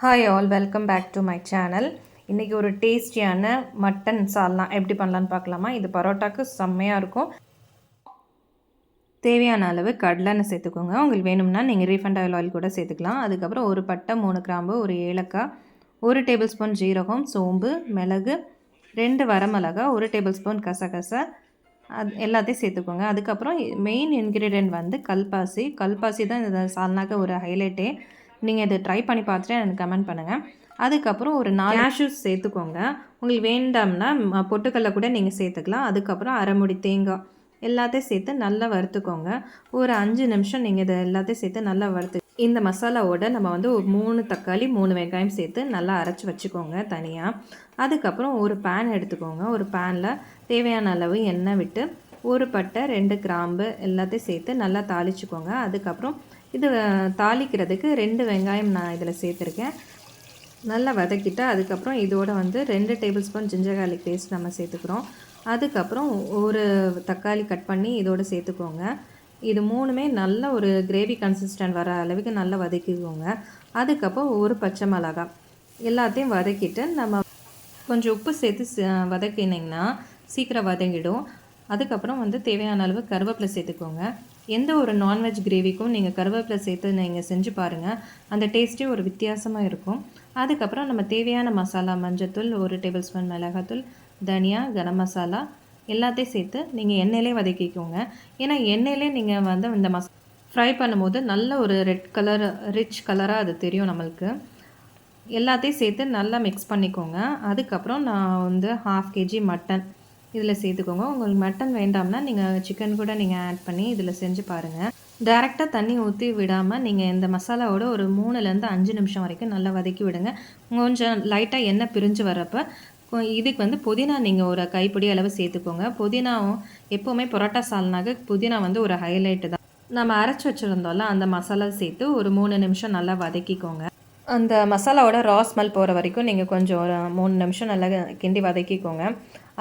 Hi all welcome back to my channel இன்றைக்கி ஒரு டேஸ்டியான மட்டன் சால்னா எப்படி பண்ணலான்னு பார்க்கலாமா? இது பரோட்டாக்கு செம்மையாக இருக்கும். தேவையான அளவு கடலெண்ணெய் சேர்த்துக்கோங்க. உங்களுக்கு வேணும்னா நீங்கள் ரீஃபண்ட் ஆயில் ஆயில் கூட சேர்த்துக்கலாம். அதுக்கப்புறம் ஒரு பட்டை மூணு கிராம்பு ஒரு ஏலக்காய் ஒரு டேபிள் ஸ்பூன் ஜீரகம் சோம்பு மிளகு ரெண்டு வரமிளகா ஒரு டேபிள் ஸ்பூன் கசகசை அது எல்லாத்தையும் சேர்த்துக்கோங்க. அதுக்கப்புறம் மெயின் இன்க்ரீடியன்ட் வந்து கல்பாசி. கல்பாசி தான் இந்த சால்னாக்க ஒரு ஹைலைட்டே நீங்கள் இதை ட்ரை பண்ணி பார்த்துட்டு எனக்கு கமெண்ட் பண்ணுங்கள் அதுக்கப்புறம் ஒரு நாலு கேஷ்யூஸ் சேர்த்துக்கோங்க. உங்களுக்கு வேண்டாம்னா பொட்டுக்கல்ல கூட நீங்கள் சேர்த்துக்கலாம். அதுக்கப்புறம் அரைமுடி தேங்காய் எல்லாத்தையும் சேர்த்து நல்லா வறுத்துக்கோங்க. ஒரு அஞ்சு நிமிஷம் நீங்கள் இதை எல்லாத்தையும் சேர்த்து நல்லா வறுத்து இந்த மசாலாவோட நம்ம வந்து ஒரு மூணு தக்காளி மூணு வெங்காயம் சேர்த்து நல்லா அரைச்சி வச்சுக்கோங்க தனியாக அதுக்கப்புறம் ஒரு பேன் எடுத்துக்கோங்க. ஒரு பேனில் தேவையான அளவு எண்ணெய் விட்டு ஒரு பட்டை ரெண்டு கிராம்பு எல்லாத்தையும் சேர்த்து நல்லா தாளிச்சுக்கோங்க. அதுக்கப்புறம் இது தாளிக்கிறதுக்கு ரெண்டு வெங்காயம் நான் இதில் சேர்த்துருக்கேன். நல்லா வதக்கிட்டு அதுக்கப்புறம் இதோட வந்து ரெண்டு tablespoon ginger garlic paste நம்ம சேர்த்துக்கிறோம். அதுக்கப்புறம் ஒரு தக்காளி கட் பண்ணி இதோட சேர்த்துக்கோங்க. இது மூணுமே நல்ல ஒரு கிரேவி கன்சிஸ்டன்ட் வர அளவுக்கு நல்லா வதக்கிக்கோங்க. அதுக்கப்புறம் ஒரு பச்சை மிளகா. எல்லாத்தையும் வதக்கிட்டு நம்ம கொஞ்சம் உப்பு சேர்த்து வதக்கினீங்கன்னா சீக்கிரம் வதங்கிடும். அதுக்கப்புறம் வந்து தேவையான அளவு கருவேப்பிலை சேர்த்துக்கோங்க. எந்த ஒரு நான்வெஜ் கிரேவிக்கும் நீங்கள் கருவேப்பிலை சேர்த்து நீங்கள் செஞ்சு பாருங்கள் அந்த டேஸ்ட்டே ஒரு வித்தியாசமாக இருக்கும். அதுக்கப்புறம் நம்ம தேவையான மசாலா மஞ்சத்தூள் ஒரு டேபிள் ஸ்பூன் மிளகாத்தூள் தனியா கரம் மசாலா எல்லாத்தையும் சேர்த்து நீங்கள் எண்ணெயிலே வதக்கிக்கோங்க. ஏன்னா எண்ணெயிலே நீங்கள் வந்து இந்த மஸ் ஃப்ரை பண்ணும்போது நல்ல ஒரு ரெட் கலர் ரிச் கலராக அது தெரியும் நம்மளுக்கு. எல்லாத்தையும் சேர்த்து நல்லா மிக்ஸ் பண்ணிக்கோங்க. அதுக்கப்புறம் நான் வந்து ஹாஃப் கேஜி மட்டன் இதில் சேர்த்துக்கோங்க. உங்களுக்கு மட்டன் வேண்டாம்னா நீங்கள் சிக்கன் கூட நீங்கள் ஆட் பண்ணி இதில் செஞ்சு பாருங்கள் டேரெக்டாக தண்ணி ஊற்றி விடாமல் நீங்கள் இந்த மசாலாவோட ஒரு மூணுலேருந்து அஞ்சு நிமிஷம் வரைக்கும் நல்லா வதக்கி விடுங்க. கொஞ்சம் லைட்டாக எண்ணெய் பிரிஞ்சு வரப்போ இதுக்கு வந்து புதினா நீங்கள் ஒரு கைப்பிடி அளவு சேர்த்துக்கோங்க. புதினாவும் எப்போவுமே பரோட்டா சால்னாக புதினா வந்து ஒரு ஹைலைட்டு தான். நம்ம அரைச்சி வச்சுருந்தோம்ல அந்த மசாலா சேர்த்து ஒரு மூணு நிமிஷம் நல்லா வதக்கிக்கோங்க. அந்த மசாலாவோட ரா ஸ்மெல் போகிற வரைக்கும் நீங்கள் கொஞ்சம் ஒரு மூணு நிமிஷம் நல்லா கிண்டி வதக்கிக்கோங்க.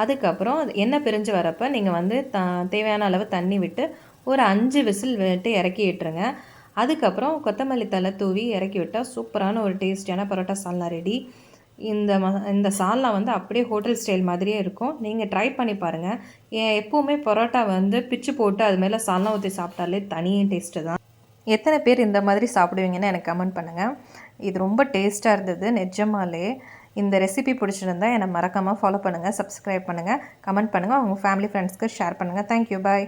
அதுக்கப்புறம் எண்ணெய் பிரிஞ்சு வரப்போ நீங்கள் வந்து த தேவையான அளவு தண்ணி விட்டு ஒரு அஞ்சு விசில் விட்டு இறக்கி விட்டுருங்க. அதுக்கப்புறம் கொத்தமல்லி தலை தூவி இறக்கி விட்டால் சூப்பரான ஒரு டேஸ்டியான பரோட்டா சால்னா ரெடி. இந்த ம இந்த சால்னா வந்து அப்படியே ஹோட்டல் ஸ்டைல் மாதிரியே இருக்கும். நீங்கள் ட்ரை பண்ணி பாருங்கள் ஏன் எப்போவுமே பரோட்டா வந்து பிச்சு போட்டு அது மேலே சால்னா ஊற்றி சாப்பிட்டாலே தனியே டேஸ்ட்டு தான். எத்தனை பேர் இந்த மாதிரி சாப்பிடுவீங்கன்னு எனக்கு கமெண்ட் பண்ணுங்கள் இது ரொம்ப டேஸ்ட்டாக இருந்தது நிஜமாலே. இந்த ரெசிபி பிடிச்சிருந்தா என்னை மறக்காமல் ஃபாலோ பண்ணுங்கள் சப்ஸ்கிரைப் பண்ணுங்கள் கமெண்ட் பண்ணுங்கள் உங்கள் ஃபேமிலி ஃப்ரெண்ட்ஸ்க்கு ஷேர் பண்ணுங்கள் தேங்க்யூ பாய்